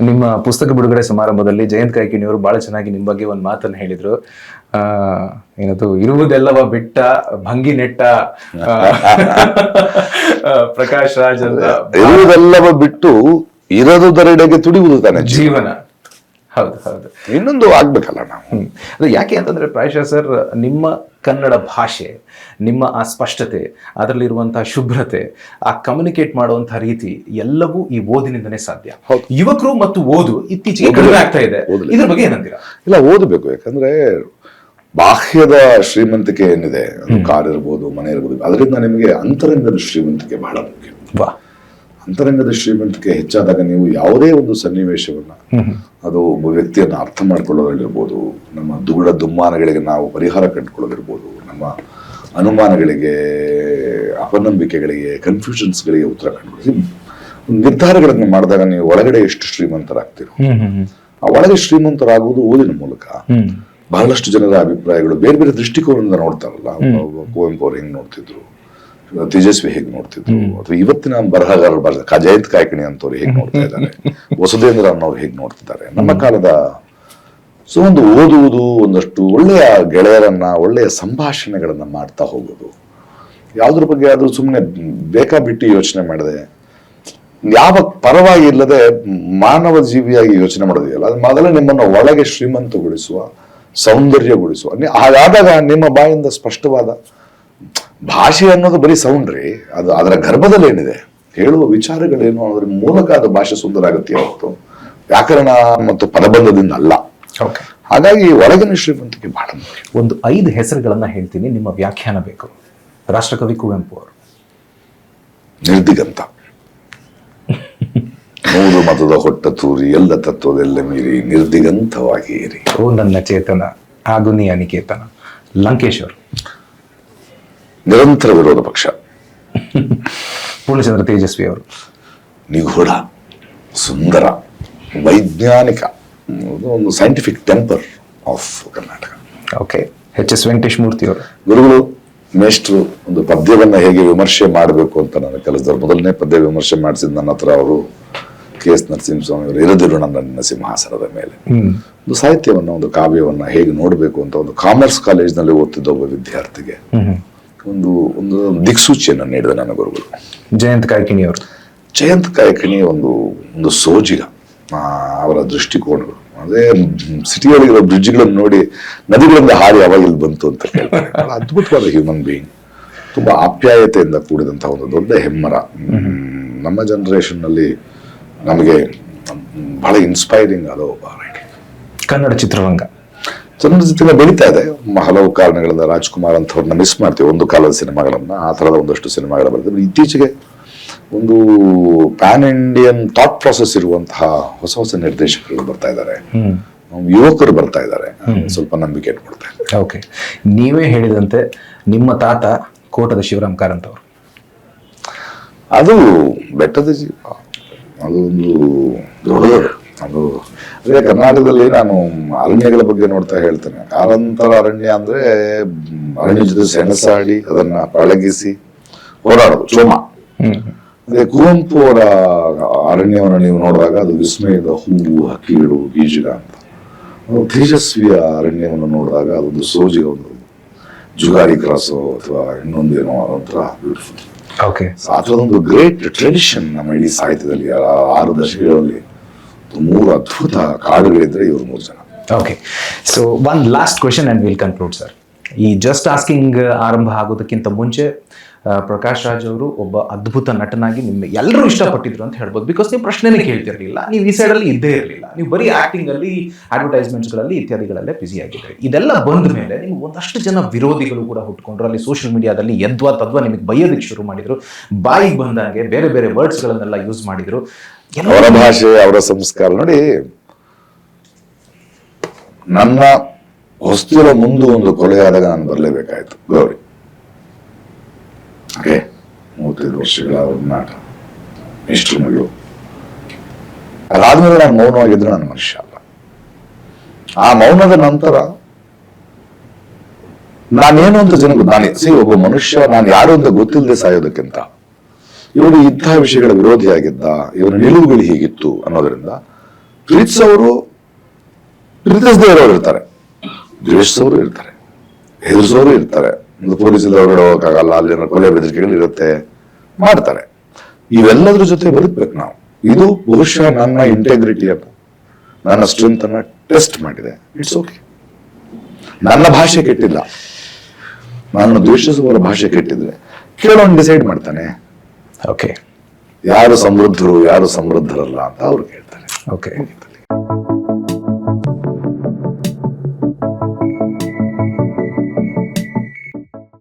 ನಿಮ್ಮ ಪುಸ್ತಕ ಬಿಡುಗಡೆ ಸಮಾರಂಭದಲ್ಲಿ ಜಯಂತ್ ಕಾಯ್ಕಿಣಿಯವರು ಬಹಳ ಚೆನ್ನಾಗಿ ನಿಮ್ಮ ಬಗ್ಗೆ ಒಂದು ಮಾತನ್ನ ಹೇಳಿದ್ರು. ಆ ಏನದು ಇರುವುದೆಲ್ಲವ ಬಿಟ್ಟ ಭಂಗಿ ನೆಟ್ಟ ಪ್ರಕಾಶ್ ರಾಜ್ ಇರುವುದೆಲ್ಲವ ಬಿಟ್ಟು ಇರದುದರೆಡೆಗೆ ತುಡಿಯುವುದು ತಾನೆ ಜೀವನ. ಹೌದು ಹೌದು. ಇನ್ನೊಂದು ಆಗ್ಬೇಕಲ್ಲ ನಾವು. ಅದು ಯಾಕೆ ಅಂತಂದ್ರೆ ಪ್ರಾಯಶಃ ಸರ್ ನಿಮ್ಮ ಕನ್ನಡ ಭಾಷೆ ನಿಮ್ಮ ಆ ಸ್ಪಷ್ಟತೆ ಅದರಲ್ಲಿರುವಂತಹ ಶುಭ್ರತೆ ಆ ಕಮ್ಯುನಿಕೇಟ್ ಮಾಡುವಂತಹ ರೀತಿ ಎಲ್ಲವೂ ಈ ಓದಿನಿಂದನೇ ಸಾಧ್ಯ. ಯುವಕರು ಮತ್ತು ಓದು ಇತ್ತೀಚೆಗೆ ಕಡಿಮೆ ಆಗ್ತಾ ಇದೆ. ಇದ್ರ ಬಗ್ಗೆ ಏನಂತೀರಾ? ಇಲ್ಲ ಓದಬೇಕು. ಯಾಕಂದ್ರೆ ಬಾಹ್ಯದ ಶ್ರೀಮಂತಿಕೆ ಏನಿದೆ ಕಾರ್ ಇರ್ಬೋದು ಮನೆ ಇರ್ಬೋದು ಅದರಿಂದ ನಿಮಗೆ ಅಂತರಂಗದ ಶ್ರೀಮಂತಿಕೆ ಬಹಳ ಮುಖ್ಯ. ವಾ ಅಂತರಂಗದ ಶ್ರೀಮಂತಿಕೆ ಹೆಚ್ಚಾದಾಗ ನೀವು ಯಾವುದೇ ಒಂದು ಸನ್ನಿವೇಶವನ್ನ ಅದು ಒಬ್ಬ ವ್ಯಕ್ತಿಯನ್ನು ಅರ್ಥ ಮಾಡ್ಕೊಳ್ಳೋದಾಗಿರ್ಬೋದು ನಮ್ಮ ದುಗುಡ ದುಮ್ಮಾನಗಳಿಗೆ ನಾವು ಪರಿಹಾರ ಕಂಡುಕೊಳ್ಳೋದಿರ್ಬೋದು ನಮ್ಮ ಅನುಮಾನಗಳಿಗೆ ಅಪನಂಬಿಕೆಗಳಿಗೆ ಕನ್ಫ್ಯೂಷನ್ಸ್ಗಳಿಗೆ ಉತ್ತರ ಕಂಡುಕೊಳ್ಳಿ ನಿರ್ಧಾರಗಳನ್ನು ಮಾಡಿದಾಗ ನೀವು ಒಳಗಡೆ ಎಷ್ಟು ಶ್ರೀಮಂತರಾಗ್ತೀರೋ ಆ ಒಳಗೆ ಶ್ರೀಮಂತರಾಗುವುದು ಓದಿನ ಮೂಲಕ. ಬಹಳಷ್ಟು ಜನರ ಅಭಿಪ್ರಾಯಗಳು ಬೇರೆ ಬೇರೆ ದೃಷ್ಟಿಕೋನದಿಂದ ನೋಡ್ತಾರಲ್ಲ ಕುವೆಂಪು ಅವ್ರು ಹೆಂಗ್ ನೋಡ್ತಿದ್ರು ತೇಜಸ್ವಿ ಹೇಗೆ ನೋಡ್ತಿದ್ರು? ಅಥವಾ ಇವತ್ತಿನ ಬರಹಗಾರರು ಬರೆದ ಕ- ಜಯಂತ್ ಕಾಯ್ಕಿಣಿ ಅಂತವ್ರು ಹೇಗೆ ನೋಡ್ತಾ ಇದ್ದಾರೆ? ವಸುದೇಂದ್ರ ಅನ್ನೋರು ಹೇಗೆ ನೋಡ್ತಿದ್ದಾರೆ? ನಮ್ಮ ಕಾಲದ ಸೊ ಒಂದು ಓದುವುದು ಒಂದಷ್ಟು ಒಳ್ಳೆಯ ಗೆಳೆಯರನ್ನ ಒಳ್ಳೆಯ ಸಂಭಾಷಣೆಗಳನ್ನ ಮಾಡ್ತಾ ಹೋಗೋದು. ಯಾವ್ದ್ರ ಬಗ್ಗೆ ಆದ್ರೂ ಸುಮ್ಮನೆ ಬೇಕಾ ಬಿಟ್ಟು ಯೋಚನೆ ಮಾಡಿದೆ. ಯಾವ ಪರವಾಗಿ ಇಲ್ಲದೆ ಮಾನವ ಜೀವಿಯಾಗಿ ಯೋಚನೆ ಮಾಡೋದಿಲ್ಲ ಅದು ಮೊದಲೇ ನಿಮ್ಮನ್ನು ಒಳಗೆ ಶ್ರೀಮಂತಗೊಳಿಸುವ ಸೌಂದರ್ಯಗೊಳಿಸುವ ಹಾಗಾದಾಗ ನಿಮ್ಮ ಬಾಯಿಂದ ಸ್ಪಷ್ಟವಾದ ಭಾಷೆ ಅನ್ನೋದು ಬರೀ ಸೌಂಡ್ ರೀ. ಅದು ಅದರ ಗರ್ಭದಲ್ಲಿ ಏನಿದೆ ಹೇಳುವ ವಿಚಾರಗಳೇನು ಅನ್ನೋದ್ರ ಮೂಲಕ ಅದು ಭಾಷೆ ಸುಂದರ ಆಗುತ್ತೆ ಹೊರತು. ವ್ಯಾಕರಣ ಮತ್ತು ಪದಬಂಧದಿಂದ ಅಲ್ಲ ಹಾಗಾಗಿ ಒಳಗಿನ ಶ್ರೀಮಂತಿಕೆ ಬಹಳ ಒಂದು ಐದು ಹೆಸರುಗಳನ್ನ ಹೇಳ್ತೀನಿ ನಿಮ್ಮ ವ್ಯಾಖ್ಯಾನ ಬೇಕು. ರಾಷ್ಟ್ರಕವಿ ಕುವೆಂಪು ಅವರು. ನಿರ್ದಿಗಂತ. ಮೂರು ಮತದ ಹೊಟ್ಟ ತೂರಿ ಎಲ್ಲ ತತ್ವದೆಲ್ಲ ಮೀರಿ ನಿರ್ದಿಗಂತವಾಗಿ ಇರಿ ಓ ನನ್ನ ಚೇತನ. ಆಗುನಿಯ ಅನಿಕೇತನ ಲಂಕೇಶ್ವರ್ ನಿರಂತರ ವಿರೋಧ ಪಕ್ಷ. ಪೂರ್ಣಚಂದ್ರ ತೇಜಸ್ವಿ ಅವರು. ನಿಗೂಢ ಸುಂದರ ವೈಜ್ಞಾನಿಕ ಒಂದು scientific temper of Karnataka okay H S Venkatesh Murthy ಅವರು. ಗುರುಗಳು ಮೇಷ್ಟ್ರು ಒಂದು ಪದ್ಯವನ್ನ ಹೇಗೆ ವಿಮರ್ಶೆ ಮಾಡಬೇಕು ಅಂತ ನನ್ನ ಕೆಲಸದವ್ರು ಮೊದಲನೇ ಪದ್ಯ ವಿಮರ್ಶೆ ಮಾಡಿಸಿದ ನನ್ನ ಹತ್ರ ಅವರು ಕೆ ಎಸ್ ನರಸಿಂಹಸ್ವಾಮಿ ಅವರು ಇರದಿರು ನನ್ನ ಸಿಂಹಾಸನದ ಮೇಲೆ ಒಂದು ಸಾಹಿತ್ಯವನ್ನ ಒಂದು ಕಾವ್ಯವನ್ನ ಹೇಗೆ ನೋಡಬೇಕು ಅಂತ ಒಂದು ಕಾಮರ್ಸ್ ಕಾಲೇಜ್ನಲ್ಲಿ ಓದ್ತಿದ್ದ ಒಬ್ಬ ವಿದ್ಯಾರ್ಥಿಗೆ. ಒಂದು ಒಂದು ದಿಕ್ಸೂಚಿಯನ್ನು ನೀಡಿದ ನನ್ನ ಗುರುಗಳು. ಜಯಂತ್ ಕಾಯ್ಕಿಣಿ ಅವರು ಜಯಂತ್ ಕಾಯ್ಕಿಣಿ ಒಂದು ಒಂದು ಸೋಜಿಗ ಅವರ ದೃಷ್ಟಿಕೋನಗಳು. ಅದೇ ಸಿಟಿಯೊಳಗಿರೋ ಬ್ರಿಡ್ಜ್ಗಳನ್ನು ನೋಡಿ ನದಿಗಳಿಂದ ಹಾರಿ ಯಾವಾಗ ಇಲ್ಲಿ ಬಂತು ಅಂತ ಹೇಳ್ತಾರೆ ಅದ್ಭುತವಾದ ಹ್ಯೂಮನ್ ಬೀಯಿಂಗ್ ತುಂಬಾ ಆಪ್ಯಾಯತೆಯಿಂದ ಕೂಡಿದಂಥ ಒಂದು ದೊಡ್ಡ ಹೆಮ್ಮರ. ನಮ್ಮ ಜನರೇಷನ್ನಲ್ಲಿ ನಮಗೆ ಬಹಳ ಇನ್ಸ್ಪೈರಿಂಗ್ ಅದು ಕನ್ನಡ ಚಿತ್ರರಂಗ. ಜನರ ಜೊತೆ ಬೆಳೀತಾ ಇದೆ. ಹಲವು ಕಾರಣಗಳಿಂದ ರಾಜ್ಕುಮಾರ್ ಅಂತವ್ರನ್ನ ಮಿಸ್ ಮಾಡ್ತೀವಿ. ಒಂದು ಕಾಲದ ಸಿನಿಮಾಗಳನ್ನ ಆ ಥರದ ಒಂದಷ್ಟು ಸಿನಿಮಾಗಳ ಬರ್ತದೆ ಇತ್ತೀಚೆಗೆ ಒಂದು ಪ್ಯಾನ್ ಇಂಡಿಯನ್ ಥಾಟ್ ಪ್ರಾಸೆಸ್ ಇರುವಂತಹ ಹೊಸ ಹೊಸ ನಿರ್ದೇಶಕರು ಬರ್ತಾ ಇದ್ದಾರೆ. ಯುವಕರು ಬರ್ತಾ ಇದ್ದಾರೆ. ಸ್ವಲ್ಪ ನಂಬಿಕೆ ಕೊಡ್ತಾ ಇದ್ದಾರೆ. ಓಕೆ. ನೀವೇ ಹೇಳಿದಂತೆ ನಿಮ್ಮ ತಾತ ಕೋಟದ ಶಿವರಾಮ್ ಕಾರಂತ್ ಅವರು ಅದು ಬೆಟ್ಟದ ಜೀವ. ಅದು ಒಂದು ದೊಡ್ಡದು ಅದು. ಅದೇ ಕರ್ನಾಟಕದಲ್ಲಿ ನಾನು ಅರಣ್ಯಗಳ ಬಗ್ಗೆ ನೋಡ್ತಾ ಹೇಳ್ತೇನೆ. ಕಾರಂತರ ಅರಣ್ಯ ಅಂದ್ರೆ ಅರಣ್ಯ ಜೊತೆ ಸೆಣಸಾಡಿ ಅದನ್ನ ಪಳಗಿಸಿ ಹೋರಾಡೋದು ಚೋಮ ಅದೇ ಕುವೆಂಪು ಅವರ ಅರಣ್ಯವನ್ನು ನೀವು ನೋಡಿದಾಗ ಅದು ವಿಸ್ಮಯದ ಹೂವು ಹಕ್ಕಿಗಳು ಬೀಜಗ ಅಂತ. ತೇಜಸ್ವಿಯ ಅರಣ್ಯವನ್ನು ನೋಡಿದಾಗ ಅದೊಂದು ಸೋಜಿಗ ಒಂದು ಜುಗಾರಿ ಕ್ರಾಸೋ ಅಥವಾ ಇನ್ನೊಂದು ಏನೋ ಒಂಥರ ಬ್ಯೂಟಿಫುಲ್ ಓಕೆ ಆ ಥರದೊಂದು ಗ್ರೇಟ್ ಟ್ರೆಡಿಷನ್ ನಮ್ಮ ಇಡೀ ಸಾಹಿತ್ಯದಲ್ಲಿ ಆರು ದಶಕಗಳಲ್ಲಿ. ಮೂರು ಅದ್ಭುತ ಕಾಡುಗಳಿದ್ರೆ ಇವರು ಮೂರು ಜನ. Okay so one last question and will conclude sir ಈ ಜಸ್ಟ್ ಆಸ್ಕಿಂಗ್ ಆರಂಭ ಆಗೋದಕ್ಕಿಂತ ಮುಂಚೆ ಪ್ರಕಾಶ್ ರಾಜ್ ಅವರು ಒಬ್ಬ ಅದ್ಭುತ ನಟನಾಗಿ ನಿಮ್ಮ ಎಲ್ಲರೂ ಇಷ್ಟಪಟ್ಟಿದ್ರು ಅಂತ ಹೇಳ್ಬೋದು. ಬಿಕಾಸ್ ನೀವು ಪ್ರಶ್ನೆನೇ ಕೇಳ್ತಿರಲಿಲ್ಲ. ನೀವು ಈ ಸೈಡಲ್ಲಿ ಇದ್ದೇ ಇರಲಿಲ್ಲ. ನೀವು ಬರೀ ಆ್ಯಕ್ಟಿಂಗಲ್ಲಿ ಅಡ್ವರ್ಟೈಸ್ಮೆಂಟ್ಸ್ಗಳಲ್ಲಿ ಇತ್ಯಾದಿಗಳಲ್ಲೇ ಬ್ಯುಸಿ ಆಗಿದ್ರಿ. ಇದೆಲ್ಲ ಬಂದ ಮೇಲೆ ನಿಮ್ಗೆ ಒಂದಷ್ಟು ಜನ ವಿರೋಧಿಗಳು ಕೂಡ ಹುಟ್ಕೊಂಡ್ರು. ಅಲ್ಲಿ ಸೋಷಿಯಲ್ ಮೀಡಿಯಾದಲ್ಲಿ ಎದ್ವಾ ತದ್ವಾ ನಿಮಗೆ ಬೈಯೋದಕ್ಕೆ ಶುರು ಮಾಡಿದ್ರು. ಬಾಯಿಗೆ ಬಂದಾಗೆ ಬೇರೆ ಬೇರೆ ವರ್ಡ್ಸ್ಗಳನ್ನೆಲ್ಲ ಯೂಸ್ ಮಾಡಿದ್ರು. ಅವರ ಭಾಷೆ, ಅವರ ಸಂಸ್ಕಾರ. ನೋಡಿ, ನನ್ನ ಹೊಸ್ತಿಲ ಮುಂದೆ ಒಂದು ಕೊಲೆಯಾದಾಗ ನಾನು ಬರಲೇಬೇಕಾಯ್ತು. ಗೌರಿ. ಹಾಗೆ ಮೂವತ್ತೈದು ವರ್ಷಗಳ ಒಡನಾಟ ಇಷ್ಟು ಮಗಳು ಅದಾದ್ಮೇಲೆ ನಾನು ಮೌನವಾಗಿದ್ರೆ ಮನುಷ್ಯ ಅಲ್ಲ. ಆ ಮೌನದ ನಂತರ ನಾನೇನು ಅಂತ ಜನಕ್ಕೆ ನಾನೇ ಸಿ, ಒಬ್ಬ ಮನುಷ್ಯ, ನಾನು ಯಾರು ಅಂತ ಗೊತ್ತಿಲ್ಲದೆ ಸಾಯೋದಕ್ಕಿಂತ ಇವನು ಇಂತಹ ವಿಷಯಗಳ ವಿರೋಧಿಯಾಗಿದ್ದ ಇವನ ನಿಲುವುಗಳು ಹೀಗಿತ್ತು ಅನ್ನೋದರಿಂದ ಪ್ರೀತಿಸೋರು ಪ್ರೀತಿಸದೇ ಇರೋರು ಇರ್ತಾರೆ. ದ್ವೇಷಿಸೋರು ಇರ್ತಾರೆ. ಹೆದರ್ಸೋರು ಇರ್ತಾರೆ. ಒಂದು ಪೊಲೀಸ್ ಇಲ್ಲದವ್ರು ಹೋಗಕ್ಕಾಗಲ್ಲ ಅಲ್ಲಿನ ಕೊಲೆ ಬೆದರಿಕೆಗಳು ಇರುತ್ತೆ ಮಾಡ್ತಾರೆ. ಇವೆಲ್ಲದ್ರ ಜೊತೆ ಬದುಕ್ಬೇಕು ನಾವು. ಇದು ಬಹುಶಃ ನನ್ನ ಇಂಟೆಗ್ರಿಟಿಯನ್ನು ನನ್ನ ಸ್ಟ್ರೆಂತ್ ಅನ್ನ ಟೆಸ್ಟ್ ಮಾಡಿದೆ. ಇಟ್ಸ್ ಓಕೆ ನನ್ನ ಭಾಷೆ ಕೆಟ್ಟಿಲ್ಲ. ನಾನು ದ್ವೇಷಿಸುವವರ ಭಾಷೆ ಕೆಟ್ಟಿದ್ರೆ ಕೇಳೋನ್ ಡಿಸೈಡ್ ಮಾಡ್ತಾನೆ. ಓಕೆ ಯಾರು ಸಮೃದ್ಧರು ಯಾರು ಸಮೃದ್ಧರಲ್ಲ ಅಂತ ಅವ್ರು ಕೇಳ್ತಾರೆ. ಓಕೆ